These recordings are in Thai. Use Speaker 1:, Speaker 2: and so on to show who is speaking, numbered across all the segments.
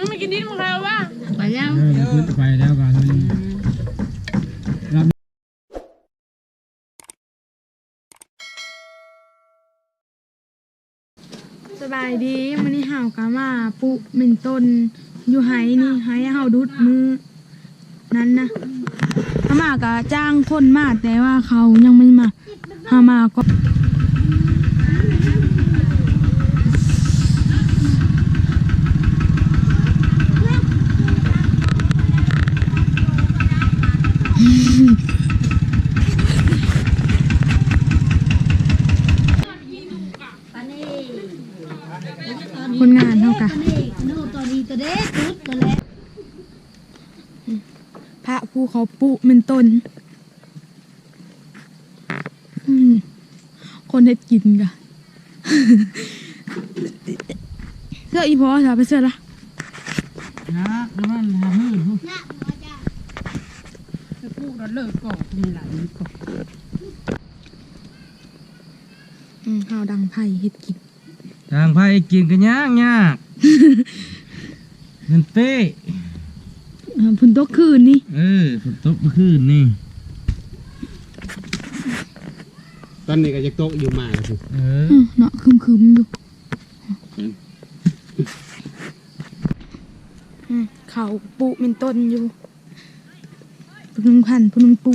Speaker 1: มึงไม่กินดิ้นมึงใครเอาวะ
Speaker 2: ไปแล้ว
Speaker 3: เออขึ้นไปแล้วกันรับ
Speaker 4: สบายดีมันนี่ห่าวกามาปุเหม็นต้น อยู่ไหนี่ไหเฮาดุดมือ นั้นนะถ้ามากะจ้างคนมาแต่ว่าเขายังไม่มาหามาก็
Speaker 2: ปานี่
Speaker 4: คนงานเท่ากะ
Speaker 2: ปานี่นู่นตัวนี้ตัวเด็กตุ๊ดตัวเล็ก
Speaker 4: พระผู้เขาปุเหม็นต้นอืมคนเฮ็ดกินกะเสื้ออีพอสาไปเสื้อละ
Speaker 3: นะแล้วมันหามือผู้จะพูดแล้วเลิกก่อนมีหลายก่อน
Speaker 4: อืมห่าวดังไผ่เฮ็ดกิน
Speaker 3: ทางไพ่กินกันยากยากเงินเต้
Speaker 4: อ่าพุ่นตกคืนนี่
Speaker 3: เออฝนตกเมื่อคืนนี่
Speaker 5: ตอนนี้ก็จะโต๊ะอยู่มาสิ
Speaker 3: เออ
Speaker 4: อืมเนาะคึมๆอยู่อืมเขาปุเหม็นต้นอยู่ผู้หนึงพันผู้หนึงปุ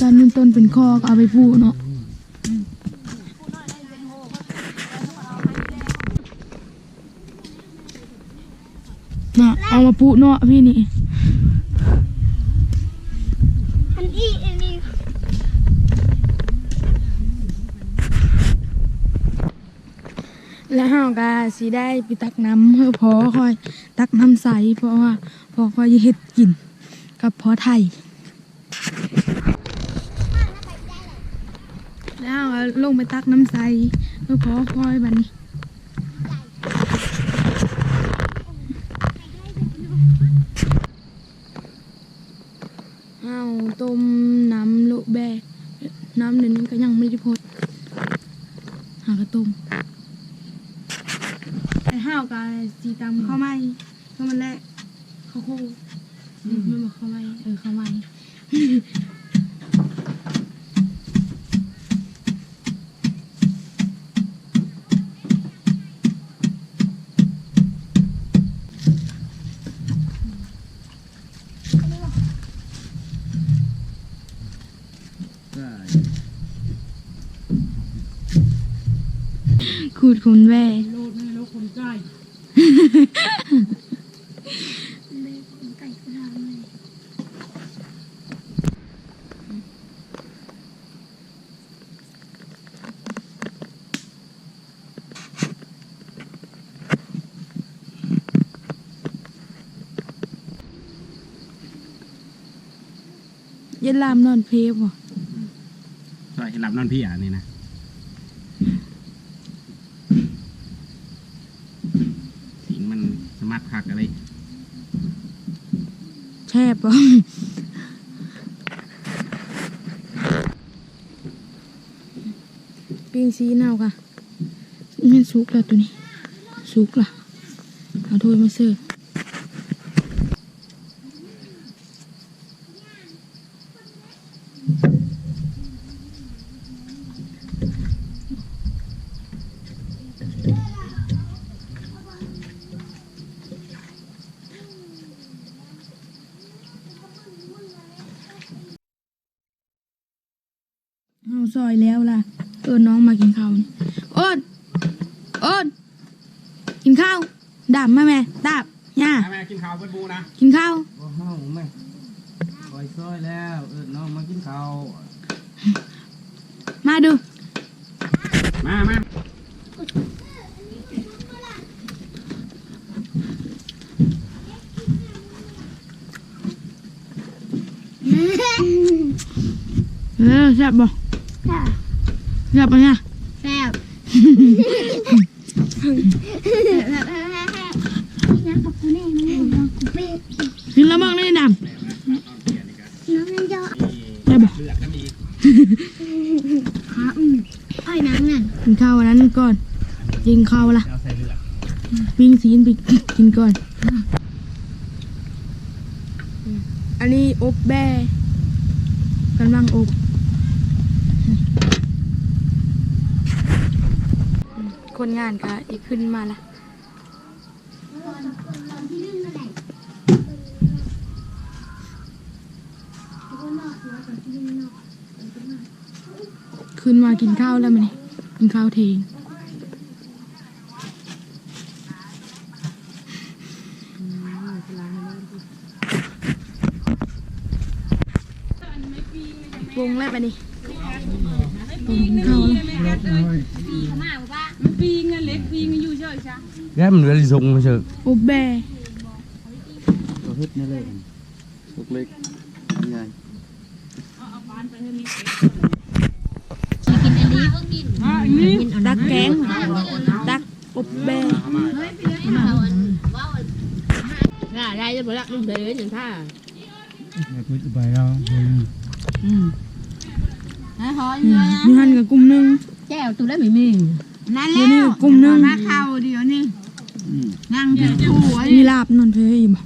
Speaker 4: จานยืนต้นเป็นคอกเอาไปพูเนาะน่ะเอามาปูเนาะพี่นี่
Speaker 2: อันอีอันนี้
Speaker 4: แล้วเฮาก็สิได้ไปตักน้ำเพื่อพอคอย ตักน้ำใสเพราะว่าพอคอยเฮ็ดกินกับพอไทย แล้วเฮาก็ลงไปตักน้ำใสเพื่อพอคอยบัดนี้เอาต้มน้ำโลแบน้ำเดี๋ยวนี้ก็ยังไม่ได้พดหากระต้ม ไอ้ห้าวกับสีตำข้าวไหม้ข้าวมันแรกข้าวโคมันบอกข้าวไหม้เออข้าวไหม้ขูดขุนแว่
Speaker 3: โลดนี่แล้วคนใกล้
Speaker 4: เย็นลามนอนเพลบ่
Speaker 5: ใช่หลับนอนพี่อะนี่นะสิงมัน ผักอะไร
Speaker 4: แช่ป้อมปิ้งซีนเอาค่ะมันสุกแล้วตัวนี้ สุกละเอาถ้วยมาเสิร์ฟา ซอยแล้วล่ะ เออน้องมากินข้าวนี่โอนโอนกินข้าวดาบมาแม่ดาบย่า
Speaker 5: แม่กินข้าวเบิดบูนะ
Speaker 4: กินข้าว
Speaker 3: บ่เฮาแม่คอยซอยแล้ว เอิ้นน้องมากินข้าว
Speaker 4: มาดู
Speaker 5: มามา
Speaker 4: เออแซ่บบ่
Speaker 2: ค่ะ
Speaker 4: แซ่บปะเนี่ย
Speaker 2: แซ่บยังกับกูแน่นะยังกูเป็ด
Speaker 4: กินแล้วบ้างนี่ดำ
Speaker 2: น้องยังเยอะ
Speaker 4: แซ่บบ่
Speaker 5: เลือดก็มี
Speaker 2: ขาอืมไอ้นังนั่น
Speaker 4: กินข้าววันนั้นก่อนกินข้าวละ
Speaker 5: เอาใส่เลือด
Speaker 4: ปิ้งซีนไปกินก่อน อันนี้อบแบกำลังอบ คนงานก็อีกขึ้นมาละขึ้นมากินข้าวแล้วมันนี่กินข้าวเทงวงแล้วไปนี่วงกินข้าวแล้ว
Speaker 3: แกมันเวลิส่งมาเชิญ
Speaker 4: อบแบ
Speaker 3: ตัวเฮ็ดนี่เลยลูกเล็กใหญ่
Speaker 4: ตักแกงตักอบแบ
Speaker 1: ได้จะบอกละลุงเดยอย่างท่า
Speaker 3: ไปแล้ว
Speaker 4: มีหันกับกลุ่มหนึง
Speaker 1: แก้วตัวได้ไม่มี
Speaker 2: นั่น
Speaker 4: เดี๋
Speaker 2: แล้
Speaker 4: ยวนี้
Speaker 2: ว
Speaker 4: กับกลุ่มหนึง
Speaker 2: มาเข้าเดี๋ยวนี้นั่งกินคู่ไอ้
Speaker 4: มีลาบนอนเพยบ่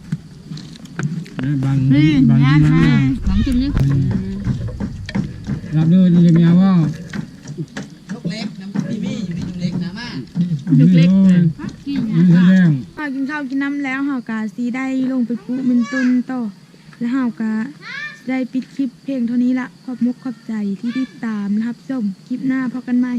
Speaker 3: บาง
Speaker 2: นี่นะค่ะ
Speaker 1: หลังจุดนี้
Speaker 3: รับเดินยังไงว่า
Speaker 4: ลูกเล็ก
Speaker 3: มีแสดง
Speaker 4: พากินข้าวกินน้ำแล้วเฮากะสีได้ลงไปปลูกเป็นต้นต่อ แล้วเฮากะได้ปิดคลิปเพลงเท่านี้ละขอบมุกขอบใจที่ติดตามนะครับส้มคลิปหน้าพอกันใหม่